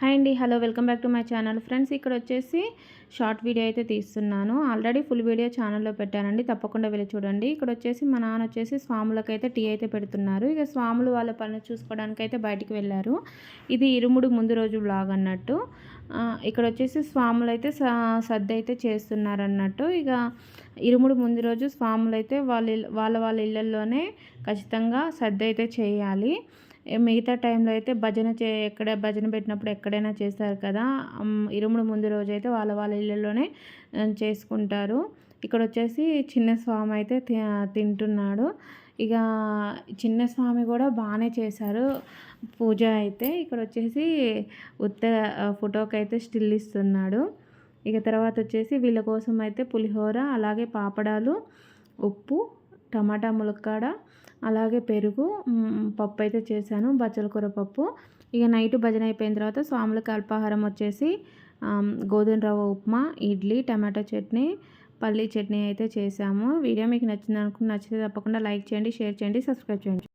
Hi అండి hello welcome back to my channel. Friends ఇక్కడ వచ్చేసి షార్ట్ వీడియో అయితే తీస్తున్నాను. ఆల్రెడీ ఫుల్ వీడియో ఛానల్లో పెట్టానండి తప్పకుండా వెళ్ళి చూడండి. ఇక్కడ వచ్చేసి మా నాన్న వచ్చేసి స్వాములకు అయితే టీ అయితే పెడుతున్నారు. ఇక స్వాములు వాళ్ళ పనులు చూసుకోవడానికి అయితే బయటికి వెళ్ళారు. ఇది ఇరుముడు ముందు రోజు బ్లాగ్ అన్నట్టు. ఇక్కడ వచ్చేసి స్వాములు అయితే సర్ది అయితే చేస్తున్నారు అన్నట్టు ఇక ఇరుముడు ముందు రోజు స్వాములు అయితే వాళ్ళ వాళ్ళ వాళ్ళ ఇళ్ళల్లోనే ఖచ్చితంగా సర్ది అయితే చేయాలి. మిగతా టైంలో అయితే భజన చే ఎక్కడ భజన పెట్టినప్పుడు ఎక్కడైనా చేస్తారు కదా. ఇరుముడు ముందు రోజు అయితే వాళ్ళ వాళ్ళ ఇళ్ళలోనే చేసుకుంటారు. ఇక్కడ వచ్చేసి చిన్న స్వామి అయితే తింటున్నాడు. ఇక చిన్న స్వామి కూడా బాగానే చేశారు. పూజ అయితే ఇక్కడ వచ్చేసి ఉత్త ఫోటోకి అయితే స్టిల్ ఇస్తున్నాడు. ఇక తర్వాత వచ్చేసి వీళ్ళ కోసం అయితే పులిహోర అలాగే పాపడాలు ఉప్పు టమాటా ములక్కాడ అలాగే పెరుగు పప్పు అయితే చేశాను బచ్చల కూర పప్పు. ఇక నైట్ భజన అయిపోయిన తర్వాత స్వాములకి అల్పాహారం వచ్చేసి గోధుమ రవ్వ ఉప్మా ఇడ్లీ టమాటో చట్నీ పల్లీ చట్నీ అయితే చేసాము వీడియో మీకు నచ్చింది అనుకుని నచ్చితే తప్పకుండా లైక్ చేయండి షేర్ చేయండి సబ్స్క్రైబ్ చేయండి.